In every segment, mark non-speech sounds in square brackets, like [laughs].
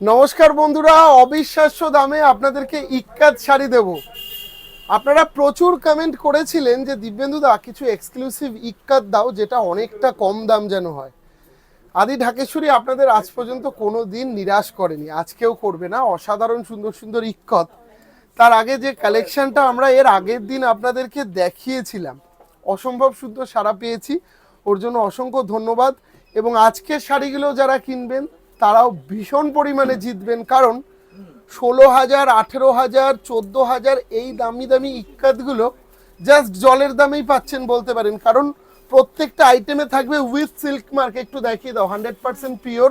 নমস্কার বন্ধুরা, অবিশ্বাস্য দামে আপনাদেরকে ইক্কাত শাড়ি দেব। আপনারা প্রচুর কমেন্ট করেছিলেন যে দিব্যেন্দু দা কিছু এক্সক্লুসিভ ইক্কাত দাও, যেটা অনেকটা কম দাম যেন হয়। আদি ঢাকেশ্বরী আপনাদের আজ পর্যন্ত কোনো দিন নিরাশ করেনি। আজকেও করবে না, অসাধারণ সুন্দর সুন্দর ইক্কত। তার আগে যে কালেকশনটা আমরা এর আগের দিন আপনাদেরকে দেখিয়েছিলাম, অসম্ভব সুন্দর সারা পেয়েছি। ওর জন্য অসংখ্য ধন্যবাদ। এবং আজকের শাড়িগুলো যারা কিনবেন তারাও ভীষণ পরিমাণে জিতবেন, কারণ ষোলো হাজার, আঠেরো হাজার, চোদ্দ হাজার এই দামি দামি ইক্কাতগুলো জাস্ট জলের দামেই পাচ্ছেন বলতে পারেন। কারণ প্রত্যেকটা আইটেমে থাকবে উইথ সিল্ক মার্ক একটু দেখিয়ে দাও hundred percent pure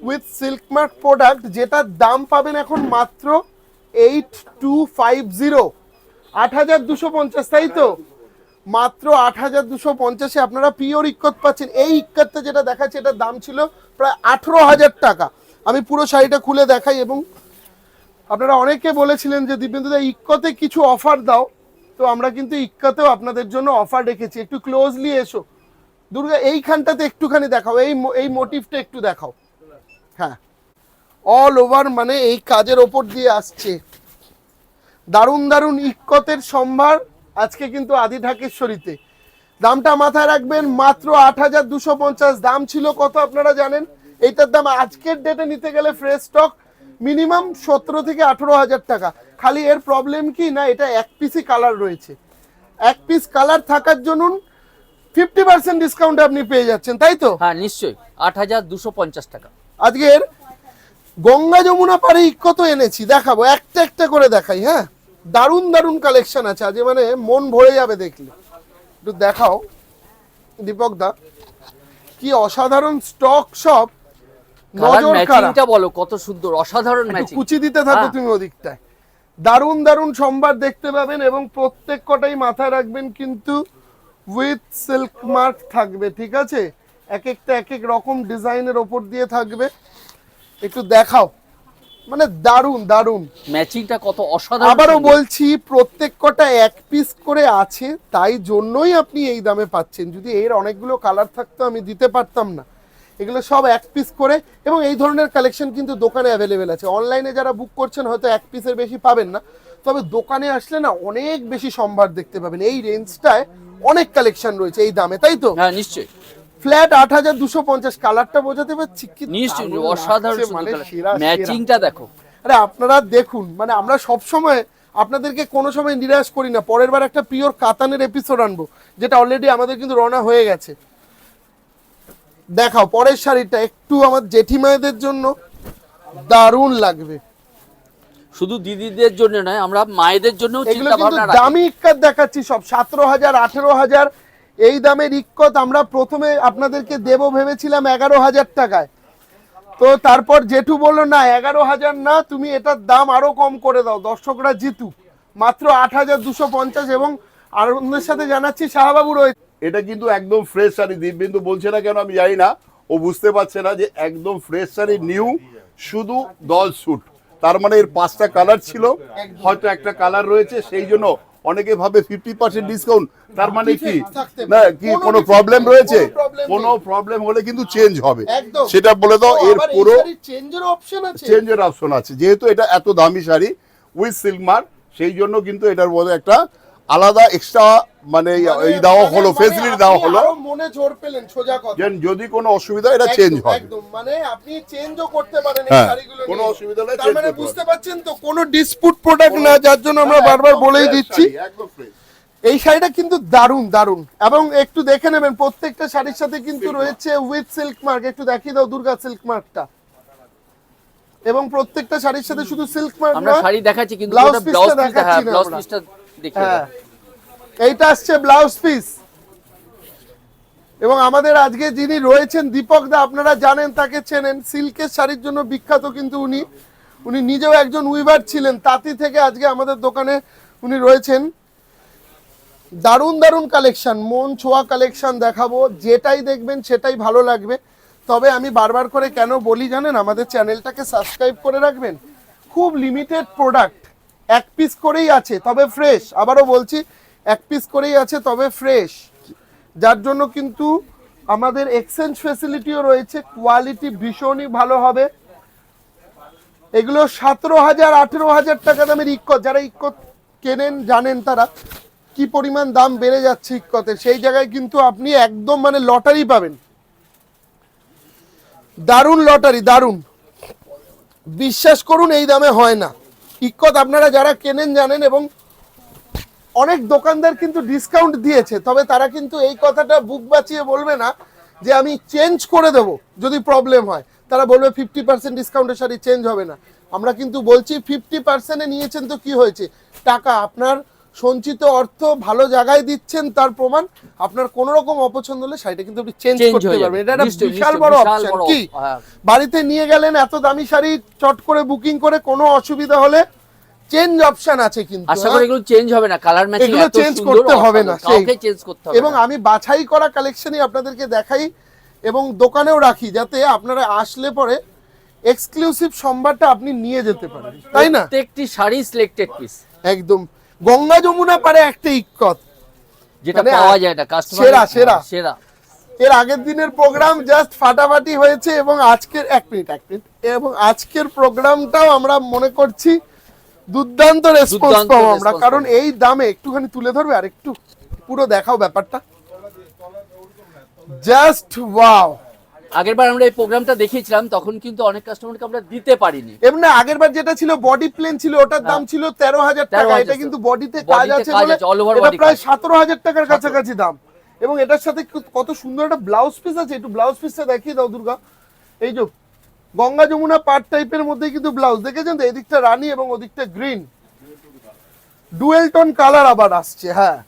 with silk mark product যেটার দাম পাবেন এখন মাত্র এইট টু ফাইভ জিরো আট হাজার দুশো পঞ্চাশ, তাই তো? মাত্র আট হাজার দুশো পঞ্চাশে আপনারা পিওর ইক্কত পাচ্ছেন। এই ইক্কতটা যেটা দেখাচ্ছে, এটার দাম ছিল প্রায় আঠেরো হাজার টাকা। আমি পুরো শাড়িটা খুলে দেখাই এবং আপনারা অনেকে বলেছিলেন যে দিব্যেন্দুদা ইক্কতে কিছু অফার দাও। তো আমরা কিন্তু ইক্কাতেও আপনাদের জন্য অফার রেখেছি। একটু ক্লোজলি এসো। দুর্গা, এইখানটাতে একটুখানি দেখাও। এই এই মোটিভটা একটু দেখাও। হ্যাঁ। অল ওভার মানে এই কাজের ওপর দিয়ে আসছে। দারুণ দারুণ ইক্কতের সম্ভার আজকে কিন্তু আদি ঢাকেশ্বরীতে। দামটা মাথায় রাখবেন মাত্র আট হাজার দুশো পঞ্চাশ। দাম ছিল কত আপনারা জানেন? এইটার দাম আজকের ডেটে নিতে গেলে ফ্রেশ স্টক মিনিমাম সতেরো থেকে আঠেরো হাজার টাকা। খালি এর প্রবলেম কি না এটা এক পিসই কালার রয়েছে। এক পিস কালার থাকার জন্য ফিফটি পার্সেন্ট ডিসকাউন্ট আপনি পেয়ে যাচ্ছেন তাই তো? হ্যাঁ নিশ্চয়ই। আট হাজার দুশো পঞ্চাশ টাকা। আজকের গঙ্গা যমুনা পারে ইক্কত এনেছি দেখাবো একটা একটা করে দেখাই হ্যাঁ? দারুণ দারুণ কালেকশন আছে আজকে মানে মন ভরে যাবে দেখলে। একটু দেখাও দীপক দা। কি অসাধারণ স্টক সব নজর কাড়া বলো কত সুন্দর অসাধারণ ম্যাচিং কুচি দিতে থাকো হ্যাঁ। তুমি ওদিকটায়। দারুণ দারুণ সম্ভার দেখতে পাবেন এবং প্রত্যেক কটাই মাথায় রাখবেন কিন্তু উইথ সিল্ক মার্ক থাকবে ঠিক আছে? এক একটা এক এক রকম ডিজাইনের ওপর দিয়ে থাকবে। একটু দেখাও। মানে দারুণ দারুণ। ম্যাচিংটা কত অসাধারণ আবারও বলছি প্রত্যেক কটা এক পিস করে আছে তাই জন্যই আপনি এই দামে পাচ্ছেন। যদি এর অনেকগুলো কালার থাকতো আমি দিতে পারতাম না। এগুলো সব এক পিস করে এবং এই ধরনের কালেকশন কিন্তু দোকানে অ্যাভেলেবেল আছে। অনলাইনে যারা বুক করছেন হয়তো এক পিসের বেশি পাবেন না। তবে দোকানে আসলে না অনেক বেশি সম্ভার দেখতে পাবেন। এই রেঞ্জটায় অনেক কালেকশন রয়েছে এই দামে তাই তো? হ্যাঁ নিশ্চয়ই। ফ্ল্যাট আট হাজার দুশো পঞ্চাশ কালারটা বোঝাতে পারছি নিশ্চয়ই অসাধারণ মানে। ম্যাচিংটা দেখো। আরে আপনারা দেখুন মানে আমরা সব সময় আপনাদেরকে কোনো সময় নিরাশ করি না। পরের বার একটা পিওর কাতানের এপিসোড আনব যেটা অলরেডি আমাদের কিন্তু রওনা হয়ে গেছে। দেখাও পরের শাড়িটা একটু আমার জেঠিমায়েদের জন্য দারুণ লাগবে। শুধু দিদিদের জন্য নয় আমরা মায়েদের জন্য দামি দেখাচ্ছি সব সতেরো হাজার আঠেরো হাজার এই দামের ইক্কত আমরা প্রথমে আপনাদেরকে দেব ভেবেছিলাম এগারো হাজার টাকায়। তো তারপর জেঠু বলল, না, এগারো হাজার না, তুমি এটার দাম আরও কম করে দাও। দর্শকরা জিতু। মাত্র আট হাজার দুশো পঞ্চাশ এবং আনন্দের সাথে জানাচ্ছি শাহবাবু রয়েছে এটা কিন্তু একদম ফ্রেশ শাড়ি দীপবিন্দু বলছে না কেন আমি জানি না। ও বুঝতে পারছে না যে একদম ফ্রেশ শাড়ি নিউ শুধু দল স্যুট তার মানে এর পাঁচটা কালার ছিল, হয়তো একটা কালার রয়েছে, সেই জন্য অনেকে ভাবে ফিফটি পার্সেন্ট ডিসকাউন্ট তার মানে কি? না কি কোনো প্রবলেম রয়েছে? কোনো। প্রবলেম হলে কিন্তু চেঞ্জ হবে। সেটা বলে দাও এর পুরো চেঞ্জের অপশন আছে। চেঞ্জের অপশন আছে। যেহেতু এটা এত দামি শাড়ি উইথ সিল্ক মার্ক সেই জন্য কিন্তু এটার মধ্যে একটা আলাদা এক্সট্রা মানে এই দেওয়া হলো মানে ফেসিলিটি আপনি দেওয়া হলো। মনে জোর পেলেন সোজা কথা। যদি কোনো অসুবিধা এটা চেঞ্জ হবে। একদম মানে আপনি চেঞ্জও করতে পারেন এই হ্যাঁ, শাড়িগুলো কোনো অসুবিধা হলে তার মানে বুঝতে পারছেন তো কোনো ডিসপুট প্রোডাক্ট না যার জন্য আমরা হ্যাঁ, বারবার বলেই দিচ্ছি। একদম। এই শাড়িটা কিন্তু দারুণ দারুণ। এবং একটু দেখে নেবেন প্রত্যেকটা শাড়ির সাথে কিন্তু রয়েছে উইথ সিল্ক মার্ক একটু দেখিয়ে দাও দুর্গা সিল্ক মার্কটা এবং প্রত্যেকটা শাড়ির সাথে শুধু সিল্ক মার্ক আমরা নয় শাড়ি দেখাচ্ছি কিন্তু ব্লাউজ পিসটা হ্যাঁ দেখাচ্ছি না হ্যাঁ। এইটা আসছে ব্লাউজ পিস। এবং আমাদের আজকে যিনি রয়েছেন দীপক দা আপনারা জানেন তাকে চেনেন। সিল্কের শাড়ির জন্য বিখ্যাত কিন্তু উনি। উনি নিজেও একজন উইভার ছিলেন। তাঁতি থেকে আজকে আমাদের দোকানে উনি রয়েছেন। দারুণ দারুণ কালেকশন মন ছোঁয়া কালেকশন দেখাবো। যেটাই দেখবেন সেটাই ভালো লাগবে। তবে আমি বারবার করে কেন বলি জানেন? আমাদের চ্যানেলটাকে সাবস্ক্রাইব করে রাখবেন। খুব লিমিটেড প্রোডাক্ট এক পিস করেই আছে, তবে ফ্রেশ আবারও বলছি, এক পিস করেই আছে, তবে ফ্রেশ যার জন্য কিন্তু আমাদের এক্সচেঞ্জ ফেসিলিটিও রয়েছে কোয়ালিটি ভীষণই ভালো হবে। এগুলো সতেরো হাজার, আঠেরো হাজার টাকা দামের ইক্কত। যারা ইক্কত কেনেন, জানেন তারা কি পরিমাণ দাম বেড়ে যাচ্ছে ইক্কতের সেই জায়গায় কিন্তু আপনি একদম মানে লটারি পাবেন। দারুণ লটারি, দারুণ। বিশ্বাস করুন, এই দামে হয় না। ইক্কত আপনারা যারা কেনেন জানেন এবং অনেক দোকানদার কিন্তু ডিসকাউন্ট দিয়েছে, তবে তারা কিন্তু এই কথাটা বুক বাঁচিয়ে বলবে না যে আমি চেঞ্জ করে দেব যদি প্রবলেম হয়। তারা বলবে ফিফটি পার্সেন্ট ডিসকাউন্টের শাড়ি চেঞ্জ হবে না। আমরা কিন্তু বলছি ফিফটি পার্সেন্টে নিয়েছেন তো কি হয়েছে? টাকা আপনার সঞ্চিত অর্থ ভালো জায়গায় দিচ্ছেন তার প্রমাণ আপনার কোন রকম অপছন্দ হলে শাড়িটা কিন্তু আপনি চেঞ্জ করতে। পারবেন। এটা একটা বিশাল বড় অপশন কি? হ্যাঁ। বাড়িতে নিয়ে গেলেন এত দামি শাড়ি চট করে বুকিং করে কোনো অসুবিধা হলে চেঞ্জ অপশন আছে কিন্তু আশা হ্যাঁ? করি এগুলো চেঞ্জ হবে না কালার ম্যাচিং এগুলো সুন্দর করতে হবে না, কাউকে চেঞ্জ করতে হবে এবং আমি বাছাই করা কালেকশনই আপনাদেরকে দেখাই এবং দোকানেও রাখি যাতে আপনারা আসলে পরে এক্সক্লুসিভ সম্ভারটা আপনি নিয়ে যেতে পারেন তাই না? প্রত্যেকটি শাড়ি সিলেক্টেড পিস একদম। গঙ্গা যমুনা পারে একটা ইক্কত যেটা মানে পাওয়া যায় না কাস্টমার সেরা, সেরা। সেরা। এর আগের দিনের প্রোগ্রাম জাস্ট ফাটাফাটি হয়েছে এবং আজকের এক মিনিট এক মিনিট এবং আজকের প্রোগ্রামটাও আমরা মনে করছি দুর্দান্ত রেসপন্স পাবো আমরা। কারণ এই দামে একটুখানি তুলে ধরবে আর একটু পুরো দেখাও ব্যাপারটা। জাস্ট ওয়াও আগের বার আমরা এই প্রোগ্রামটা দেখিয়েছিলাম তখন কিন্তু অনেক কাস্টমারকে আমরা দিতে পারিনি। এমনি আগের বার যেটা ছিল বডি প্লেন ছিল ওটার দাম ছিল তেরো হাজার টাকা। এটা কিন্তু বডিতে কাজ আছে এটা প্রায়। সতেরো হাজার টাকার কাছাকাছি দাম। এবং এটার সাথে কত সুন্দর একটা ব্লাউজ পিস আছে একটু ব্লাউজ পিসটা দেখিয়ে দাও দুর্গা। এই যে গঙ্গা যমুনা পাট টাইপের মধ্যে কিন্তু ব্লাউজ দেখেছেন তো? এদিকটা রানী এবং ওদিকটা গ্রিন ডুয়েল টোন কালার আবার আসছে হ্যাঁ।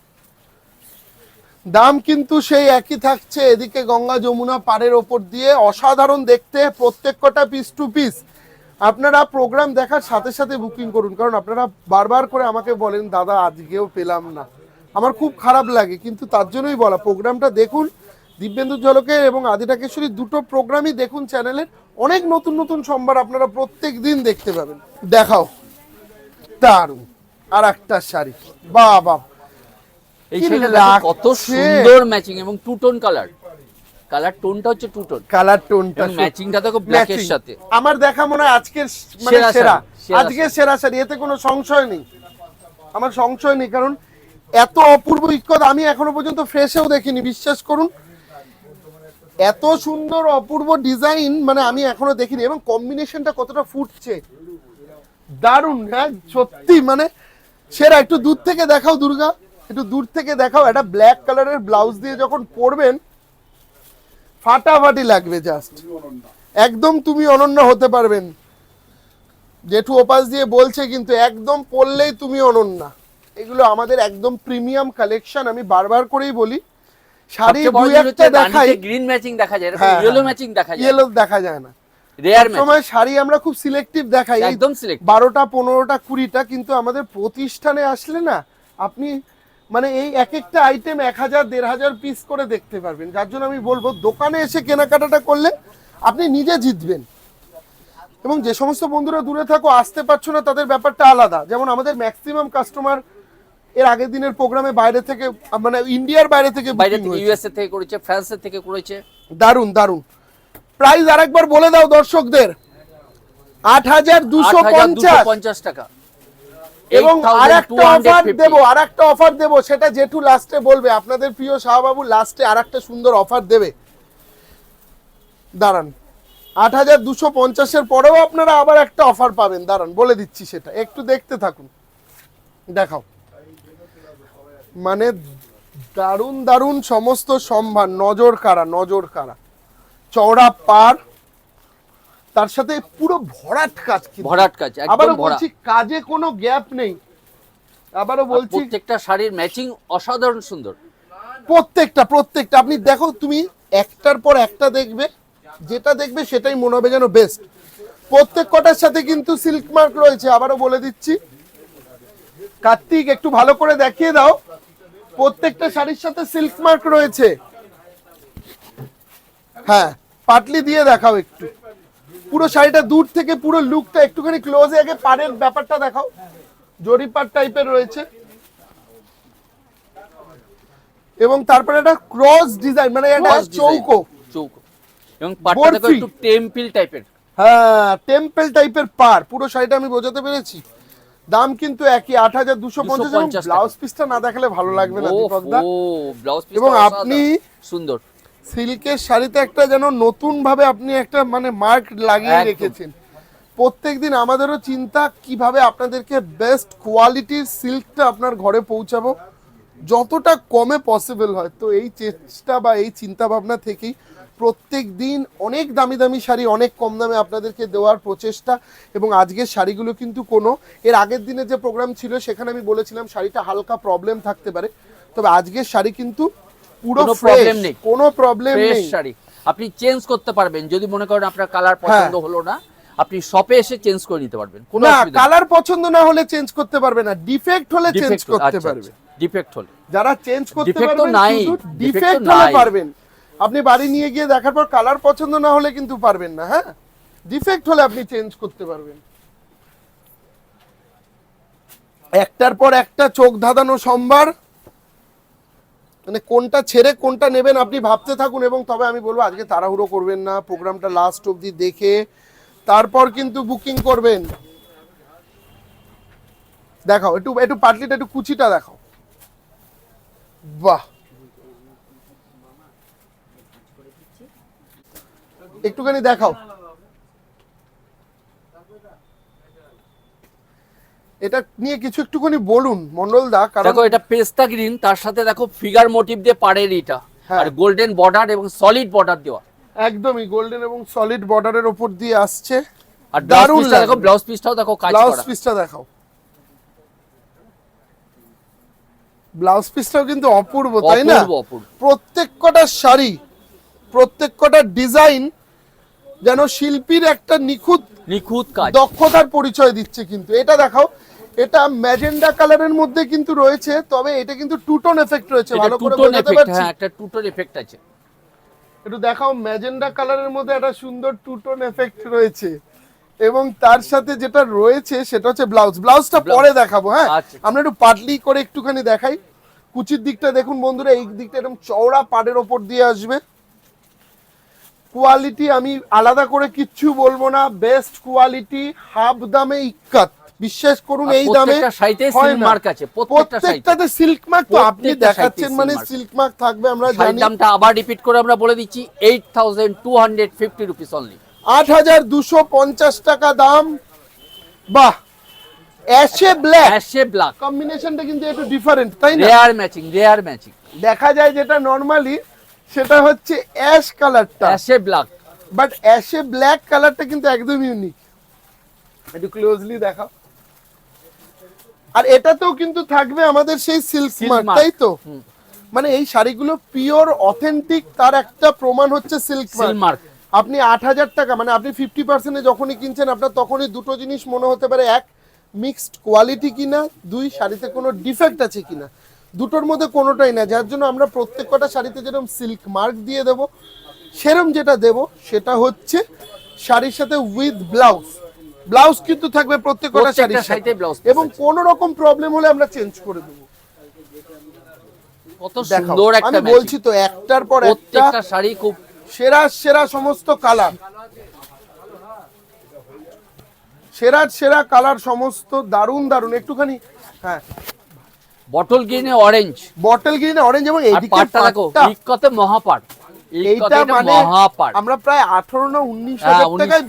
দাম কিন্তু সেই একই থাকছে। এদিকে গঙ্গা যমুনা পাড়ের ওপর দিয়ে অসাধারণ দেখতে, প্রত্যেক কটা পিস টু পিস আপনারা প্রোগ্রাম দেখার সাথে সাথে বুকিং করুন, কারণ আপনারা বারবার করে আমাকে বলেন, দাদা, আজকেও পেলাম না। আমার খুব খারাপ লাগে, কিন্তু তার জন্যই বলা প্রোগ্রামটা দেখুন, দিব্যেন্দু ঝলকের এবং আদিটাকেশ্বরী দুটো প্রোগ্রামই দেখুন চ্যানেলের অনেক নতুন নতুন সম্ভার আপনারা প্রত্যেক দিন দেখতে পাবেন। দেখাও। দারুণ। আর একটা শাড়ি। বা বাহ। এই কি শাড়িটা দেখো কত সুন্দর ম্যাচিং এবং টু টোন কালার কালার টোনটা হচ্ছে টু টোন কালার টোনটা ম্যাচিংটা দেখো ব্ল্যাকের Matching। সাথে। আমার দেখা মনে হয় আজকের মানে সেরা সেরা। আজকের সেরা শাড়ি। এতে কোনো সংশয় নেই। আমার সংশয় নেই কারণ এত অপূর্ব আমি এখনও পর্যন্ত ফ্রেশেও দেখিনি বিশ্বাস করুন। এত সুন্দর অপূর্ব ডিজাইন মানে আমি এখনও দেখিনি এবং কম্বিনেশনটা কতটা ফুটছে। দারুণ হ্যাঁ সত্যি মানে সেরা একটু দূর থেকে দেখাও দুর্গা। একটু দূর থেকে দেখাও একটা ব্ল্যাক কালারের ব্লাউজ দিয়ে যখন পরবেন ফাটাফাটি লাগবে জাস্ট একদম তুমি অনন্য হতে পারবেন। জেঠু ওপাস দিয়ে বলছে কিন্তু একদম পরলেই তুমি অনন্যা। এগুলো আমাদের একদম প্রিমিয়াম কালেকশন আমি বারবার করেই বলি। শাড়ি দুই একটা দেখাই। গ্রিন ম্যাচিং দেখা যায় হ্যাঁ, ইয়েলো হ্যাঁ। ম্যাচিং দেখা যায়। ইয়েলো দেখা যায় না। রেয়ার সময় শাড়ি আমরা খুব সিলেক্টিভ দেখাই। একদম select। বারোটা পনেরোটা কুড়িটা কিন্তু আমাদের প্রতিষ্ঠানে আসলে না আপনি মানে এই এক একটা আইটেম এক হাজার দেড় হাজার পিস করে দেখতে পারবেন। যার জন্য আমি বলব দোকানে এসে কেনাকাটাটা করলে আপনি নিজে জিতবেন। এবং যে সমস্ত বন্ধুরা দূরে থাকো আসতে পারছ না তাদের ব্যাপারটা আলাদা। যেমন আমাদের ম্যাক্সিমাম কাস্টমার এর আগের দিনের প্রোগ্রামে বাইরে থেকে মানে ইন্ডিয়ার বাইরে থেকে বাইরে থেকে। ইউএসএ থেকে করেছে ফ্রান্সের থেকে করেছে। দারুণ দারুণ প্রাইস আরেকবার বলে দাও দর্শকদের। আট হাজার দুশো পঞ্চাশ টাকা। এবং 8,250 আরেকটা অফার দেবো আরেকটা অফার দেবো সেটা জেঠু লাস্টে বলবে। আপনাদের প্রিয় শাহবাবু লাস্টে আরেকটা সুন্দর অফার দেবে। দাঁড়ান আট হাজার দুশো পঞ্চাশের পরেও আপনারা আবার একটা অফার পাবেন। দাঁড়ান বলে দিচ্ছি সেটা। একটু দেখতে থাকুন। দেখাও। মানে দারুণ দারুণ সমস্ত সম্ভার নজর কারা নজর কারা চওড়া পার তার সাথে পুরো ভরাট কাজ। ভরাট কাজ আবারও বলছি কাজে কোনো গ্যাপ নেই। আবারও বলছি প্রত্যেকটা শাড়ির ম্যাচিং অসাধারণ সুন্দর। প্রত্যেকটা প্রত্যেকটা আপনি দেখো তুমি একটার পর একটা দেখবে যেটা দেখবে সেটাই মনে হবে যেন বেস্ট প্রত্যেক কটার সাথে কিন্তু সিল্ক মার্ক রয়েছে আবারও বলে দিচ্ছি। কার্তিক একটু ভালো করে দেখিয়ে দাও। প্রত্যেকটা শাড়ির সাথে সিল্ক মার্ক রয়েছে। হ্যাঁ পাটলি দিয়ে দেখাও একটু। পুরো শাড়িটা দূর থেকে পুরো লুকটা একটুখানি ক্লোজে আগে পাড়ের ব্যাপারটা দেখাও। জরিপাট টাইপের রয়েছে। এবং তারপরে একটা ক্রস ডিজাইন মানে একটা চৌকো। চৌকো। এবং পাটটা দেখো একটু টেম্পল টাইপের হ্যাঁ টেম্পল টাইপের পার পুরো শাড়িটা আমি বোঝাতে পেরেছি। দাম কিন্তু একই আট হাজার দুশো পঞ্চাশ। ব্লাউজ পিসটা না দেখালে ভালো লাগবে না ও দীপক দা ব্লাউজ পিস এবং আপনি- সুন্দর। সিল্কের শাড়িতে একটা যেন নতুন ভাবে আপনি একটা মানে মার্ক লাগিয়ে। রেখেছেন। প্রত্যেকদিন আমাদেরও চিন্তা কীভাবে আপনাদেরকে বেস্ট কোয়ালিটির সিল্কটা আপনার ঘরে পৌঁছাবো। যতটা কমে পসিবল হয়। তো এই চেষ্টা বা এই চিন্তা ভাবনা থেকেই প্রত্যেক দিন অনেক দামি দামি শাড়ি অনেক কম দামে আপনাদেরকে দেওয়ার প্রচেষ্টা এবং আজকের শাড়িগুলো কিন্তু কোনো। এর আগের দিনে যে প্রোগ্রাম ছিল সেখানে আমি বলেছিলাম শাড়িটা হালকা প্রবলেম থাকতে পারে। তবে আজকের শাড়ি কিন্তু পুরো কোনো নেই। কোনো প্রবলেম নেই। শাড়ি। আপনি চেঞ্জ করতে পারবেন। যদি মনে করেন আপনার কালার পছন্দ হলো না আপনি শপে এসে চেঞ্জ করে নিতে পারবেন। কোনো কালার পছন্দ না হলে চেঞ্জ করতে পারবে না। ডিফেক্ট হলে চেঞ্জ করতে পারবে। ডিফেক্ট আচ্ছা, হলে। যারা চেঞ্জ করতে পারবেন নাই, ডিফেক্ট হলে পারবেন। আপনি বাড়ি নিয়ে গিয়ে দেখার পর কালার পছন্দ না হলে কিন্তু পারবেন না হ্যাঁ? ডিফেক্ট হলে আপনি চেঞ্জ করতে পারবেন। একটার পর একটা চোখ ধাঁধানো সম্ভার মানে কোনটা ছেড়ে কোনটা নেবেন আপনি ভাবতে থাকুন এবং তবে আমি বলব আজকে তাড়াহুড়ো করবেন না, প্রোগ্রামটা লাস্ট অবধি দেখে তারপর কিন্তু বুকিং করবেন। দেখাও, একটু একটু পাটলিটা, একটু কুচিটা দেখাও। বাহ! একটুখানি দেখাও। এটা নিয়ে কিছু একটুখানি বলুন মন্ডল দা কারণ দেখো এটা পেস্তা গ্রিন তার সাথে দেখো ফিগার মোটিভ দিয়ে পাড়ের এটা। হ্যাঁ। আর গোল্ডেন বর্ডার এবং সলিড বর্ডার দেওয়া। একদমই গোল্ডেন এবং সলিড বর্ডারের ওপর দিয়ে আসছে। আর দারুণ দেখো ব্লাউজ পিসটাও দেখো কাজ ব্লাউজ পিসটা দেখাও। ব্লাউজ পিসটাও কিন্তু অপূর্ব তাই না? প্রত্যেক কটা শাড়ি প্রত্যেক কটা ডিজাইন যেন শিল্পীর একটা নিখুঁত নিখুঁত কাজ। দক্ষতার পরিচয় দিচ্ছে কিন্তু। এটা দেখাও এটা ম্যাজেন্ডা কালারের মধ্যে কিন্তু রয়েছে তবে এটা কিন্তু টুটন এফেক্ট রয়েছে ভালো করে বোঝাতে পারছি। হ্যাঁ একটা টুটোন এফেক্ট আছে। একটু দেখাও ম্যাজেন্ডা কালারের মধ্যে একটা সুন্দর টুটন এফেক্ট রয়েছে। এবং তার সাথে যেটা রয়েছে সেটা হচ্ছে ব্লাউজ। ব্লাউজটা পরে দেখাবো হ্যাঁ? আচ্ছা। আমরা একটু পাটলি করে একটুখানি দেখাই। কুচির দিকটা দেখুন বন্ধুরা এই দিকটা এরকম চওড়া পাড়ের ওপর দিয়ে আসবে। কোয়ালিটি আমি আলাদা করে কিচ্ছু বলব না বেস্ট কোয়ালিটি হাফ দামে ইক্কাত। বিশ্বাস করুন এই দামে প্রত্যেকটাতে সিল্ক মার্ক তো আপনি দেখাচ্ছেন মানে সিল্ক মার্ক থাকবে আমরা জানি। দামটা আবার রিপিট করে আমরা বলে দিচ্ছি eight thousand two hundred fifty rupees only আট হাজার দুশো পঞ্চাশ টাকা দাম। বাহ! অ্যাশে ব্ল্যাক অ্যাশে ব্ল্যাক কম্বিনেশনটা কিন্তু একটু ডিফারেন্ট তাই না? রেয়ার ম্যাচিং রেয়ার ম্যাচিং দেখা যায় যেটা নর্মালি সেটা হচ্ছে অ্যাশ কালারটা অ্যাশে ব্ল্যাক বাট অ্যাশে ব্ল্যাক কালারটা কিন্তু একদম ইউনিক একটু ক্লোজলি দেখাও। আর এটাতেও কিন্তু থাকবে আমাদের সেই সিল্ক মার্ক তাই তো? মানে এই শাড়িগুলো পিওর অথেন্টিক তার একটা প্রমাণ হচ্ছে সিল্ক মার্ক আপনি আট হাজার টাকা মানে আপনি ফিফটি পার্সেন্টে যখনই কিনছেন আপনার তখনই দুটো জিনিস মনে হতে পারে এক মিক্সড কোয়ালিটি কিনা দুই শাড়িতে কোনো ডিফেক্ট আছে কিনা। দুটোর মধ্যে কোনোটাই না যার জন্য আমরা প্রত্যেক কটা শাড়িতে যেরকম সিল্ক মার্ক দিয়ে দেব সেরম যেটা দেব সেটা হচ্ছে শাড়ির সাথে উইথ ব্লাউজ ব্লাউজ কিন্তু থাকবে প্রত্যেকটা শাড়ির সাথে। এবং। কোনো রকম প্রবলেম হলে আমরা চেঞ্জ করে দেবো। কত সুন্দর একটা আমি বলছি তো একটার পর একটা শাড়ি খুব সেরা সেরা সমস্ত কালার সেরা সেরা কালার সমস্ত দারুণ দারুণ একটুখানি হ্যাঁ। বটল গ্রিনে অরেঞ্জ বটল গ্রিন অরেঞ্জ এবং এইদিকে পাটটা দেখো মহাপাট। এইটা মানে আমরা প্রায় আঠারো না উনিশ হ্যাঁ, হাজার টাকায়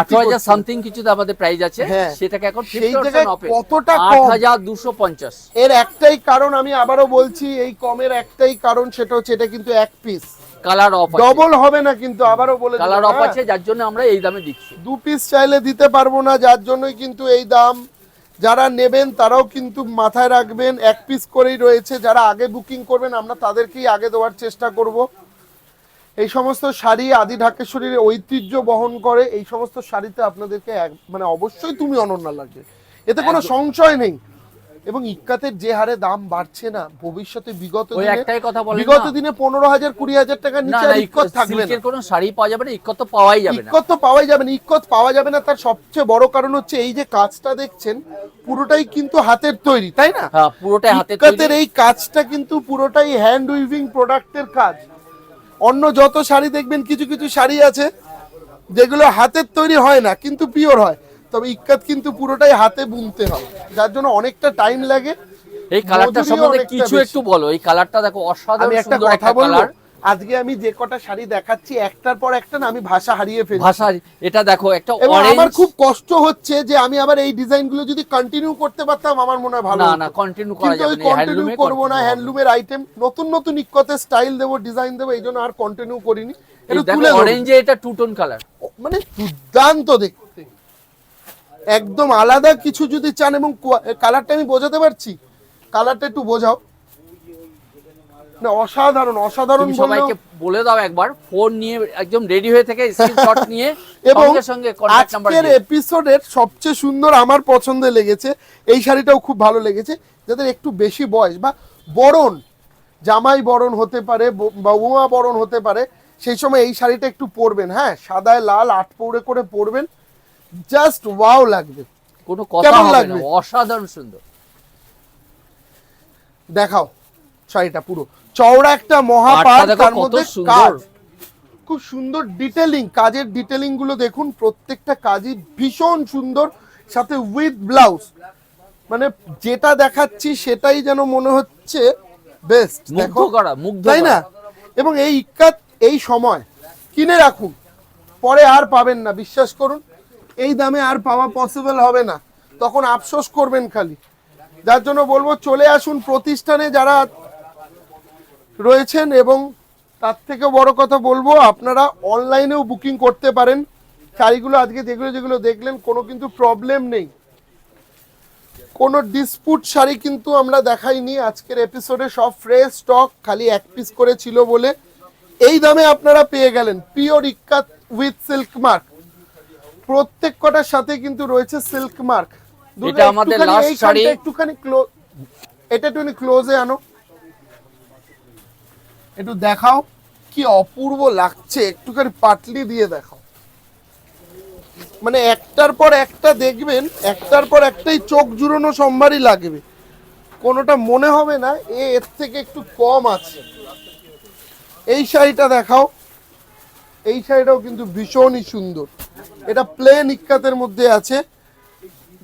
আঠারো হাজার সামথিং কিছুতে আমাদের প্রাইস আছে হ্যাঁ। সেটাকে এখন সেই জায়গায় কতটা আট হাজার দুশো পঞ্চাশ। এর একটাই কারণ আমি আবারও বলছি এই কমের একটাই কারণ সেটা হচ্ছে এটা কিন্তু এক পিস কালার অফ ডবল হবে না কিন্তু আবারও বলে কালার অফ হ্যাঁ। আছে যার জন্য আমরা এই দামে দিচ্ছি। দু পিস চাইলে দিতে পারব না যার জন্যই কিন্তু এই দাম। যারা নেবেন তারাও কিন্তু মাথায় রাখবেন এক পিস করেই রয়েছে। যারা আগে বুকিং করবেন আমরা তাদেরকেই আগে দেওয়ার চেষ্টা করব। এই সমস্ত শাড়ি আদি ঢাকেশ্বরীর ঐতিহ্য বহন করে এই সমস্ত শাড়িতে আপনাদেরকে মানে অবশ্যই তুমি অনন্য লাগবে। এতে কোনো সংশয় নেই। এবং ইক্কাতের যে হারে দাম বাড়ছে না ভবিষ্যতে বিগত ওই একটাই কথা বলেন বিগত দিনে পনেরো হাজার কুড়ি হাজার টাকা নিচে ইক্কত থাকবে না। কোনো শাড়ি পাওয়া যাবে না ইকত তো পাওয়াই যাবে না। ইক্কত তো পাওয়াই যাবে না ইক্কত পাওয়া যাবে না। তার সবচেয়ে বড় কারণ হচ্ছে এই যে কাজটা দেখছেন পুরোটাই কিন্তু হাতের তৈরি তাই না? হ্যাঁ পুরোটাই হাতে ইক্কতের এই কাজটা কিন্তু পুরোটাই হ্যান্ড উইভিং প্রোডাক্টের কাজ। অন্য যত শাড়ি দেখবেন কিছু কিছু শাড়ি আছে যেগুলো হাতের তৈরি হয় না কিন্তু পিওর হয়। তবে ইক্কাত কিন্তু পুরোটাই হাতে বুনতে হয়। যার জন্য অনেকটা টাইম লাগে। এই কালারটা সম্বন্ধে কিছু একটু বলো। এই কালারটা দেখো অসাধারণ একটা সুন্দর একটা কালার আজকে আমি যে কটা শাড়ি দেখাচ্ছি একটার পর একটা না আমি ভাষা হারিয়ে ফেলি। ভাষা এটা দেখো একটা আমার খুব কষ্ট হচ্ছে যে আমি আবার এই ডিজাইনগুলো যদি কন্টিনিউ করতে পারতাম আমার মনে হয় ভালো না না কন্টিনিউ করা যাবে না কন্টিনিউ হ্যান্ডলুমে করব না হ্যান্ডলুমের আইটেম নতুন নতুন ইক্কতের স্টাইল দেবো ডিজাইন দেবো এই জন্য আর কন্টিনিউ করিনি। একটু তুলে অরেঞ্জে এটা টু টোন কালার মানে দুর্দান্ত দেখতে। একদম আলাদা কিছু যদি চান এবং কালারটা আমি বোঝাতে পারছি? কালারটা একটু বোঝাও। না অসাধারণ অসাধারণ সবাইকে বলে দাও একবার ফোন নিয়ে একদম রেডি হয়ে থেকে স্ক্রিনশট [laughs] নিয়ে এবং সঙ্গে সঙ্গে কন্টাক্ট নাম্বার আজকের এপিসোডের সবচেয়ে সুন্দর আমার পছন্দে লেগেছে এই শাড়িটাও খুব ভালো লেগেছে যাদের একটু বেশি বয়স বা বরণ জামাই বরণ হতে পারে ব- বা উমা বরণ হতে পারে সেই সময় এই শাড়িটা একটু পরবেন হ্যাঁ সাদায় লাল আট পৌড়ে করে পরবেন জাস্ট ওয়াও লাগবে। কোনো কথা হবে না লাগবে? অসাধারণ সুন্দর। দেখাও শাড়িটা পুরো। চওড়া একটা পাড়টা তার মধ্যে। কাজ। খুব সুন্দর ডিটেলিং কাজের ডিটেলিংগুলো দেখুন প্রত্যেকটা কাজই ভীষণ সুন্দর সাথে উইথ ব্লাউজ মানে যেটা দেখাচ্ছি সেটাই যেন মনে হচ্ছে বেস্ট মুগ্ধ করা মুগ্ধ তাই না? এবং এই ইক্কাত এই সময় কিনে রাখুন। পরে আর পাবেন না বিশ্বাস করুন। এই দামে আর পাওয়া পসিবল হবে না। তখন আফসোস করবেন খালি। যার জন্য বলব চলে আসুন প্রতিষ্ঠানে যারা রয়েছেন এবং তার থেকে বড় কথা বলব আপনারা অনলাইনেও বুকিং করতে পারেন। শাড়িগুলো আজকে যেগুলো যেগুলো দেখলেন কোনো কিন্তু প্রবলেম নেই। কোনো ডিসপুট শাড়ি কিন্তু আমরা দেখাইনি। আজকের এপিসোডে সব ফ্রেশ স্টক খালি এক পিস করে ছিল বলে। এই দামে আপনারা পেয়ে গেলেন pure ikat with silk mark প্রত্যেক কটার সাথে কিন্তু রয়েছে সিল্ক মার্ক এটা আমাদের last শাড়ি। একটুখানি ক্লোজ এটা একটুখানি ক্লোজে আনো। একটু দেখাও, কি অপূর্ব লাগছে, একটুখানি পাটলি দিয়ে দেখাও। মানে একটার পর একটা দেখবেন, একটার পর একটাই চোখ জুড়োনো সম্ভারই লাগবে। কোনোটা মনে হবে না, এ এর থেকে একটু কম আছে। এই শাড়িটা দেখাও, এই শাড়িটাও কিন্তু ভীষণই সুন্দর। এটা প্লেন ইক্কাতের মধ্যে আছে।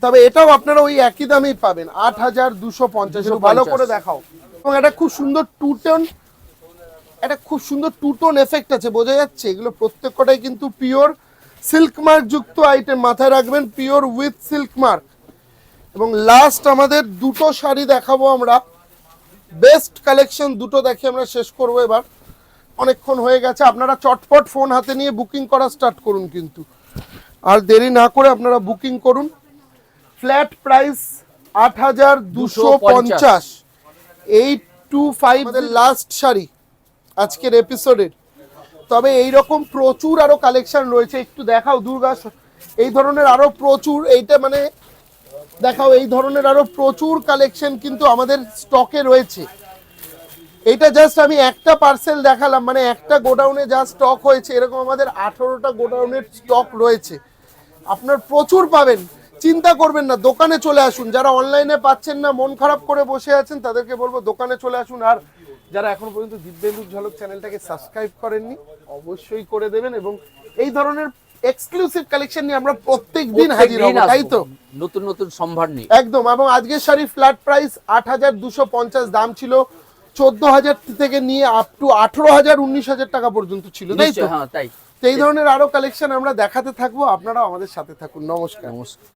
তবে এটাও আপনারা ওই একই দামেই পাবেন, আট হাজার দুশো পঞ্চাশ ভালো করে দেখাও। এবং এটা খুব সুন্দর টু টোন একটা খুব সুন্দর টু টোন এফেক্ট আছে বোঝা যাচ্ছে? এগুলো প্রত্যেকটাই কিন্তু পিওর সিল্ক মার্ক যুক্ত আইটেম মাথায় রাখবেন পিওর উইথ সিল্ক মার্ক এবং লাস্ট আমাদের দুটো শাড়ি দেখাবো আমরা। বেস্ট কালেকশন দুটো দেখে আমরা শেষ করব এবার। অনেকক্ষণ হয়ে গেছে আপনারা চটপট ফোন হাতে নিয়ে বুকিং করা স্টার্ট করুন কিন্তু। আর দেরি না করে আপনারা বুকিং করুন। ফ্ল্যাট প্রাইস আট হাজার দুশো পঞ্চাশ। Eight two five last sari. আজকের এপিসোডের তবে এই রকম প্রচুর আরও কালেকশন রয়েছে, একটু দেখাও দুর্গা। এই ধরনের আরও প্রচুর, এইটা মানে দেখাও, এই ধরনের আরও প্রচুর কালেকশন কিন্তু আমাদের স্টকে রয়েছে। এটা জাস্ট আমি একটা পার্সেল দেখালাম মানে একটা গোডাউনে যা স্টক হয়েছে, এরকম আমাদের আঠারোটা গোডাউনের স্টক রয়েছে। আপনার প্রচুর পাবেন, চিন্তা করবেন না, দোকানে চলে আসুন। যারা অনলাইনে পাচ্ছেন না, মন খারাপ করে বসে আছেন, তাদেরকে বলব দোকানে চলে আসুন। আর যারা এখন পর্যন্ত দিব্যেন্দুর ঝলক চ্যানেলটাকে সাবস্ক্রাইব করেননি অবশ্যই করে দেবেন এবং এই ধরনের এক্সক্লুসিভ কালেকশন নিয়ে আমরা প্রত্যেক দিন হাজির হব তাই তো? নতুন নতুন সম্ভার নিয়ে। একদম এবং আজকের শাড়ি ফ্ল্যাট প্রাইস আট হাজার দুশো পঞ্চাশ দাম ছিল চোদ্দ হাজার থেকে নিয়ে আপ টু আঠারো হাজার উনিশ হাজার টাকা পর্যন্ত ছিল তাই তো? হ্যাঁ তাই। এই ধরনের আরও কালেকশন আমরা দেখাতে থাকব আপনারা আমাদের সাথে থাকুন নমস্কার। নমস্কার।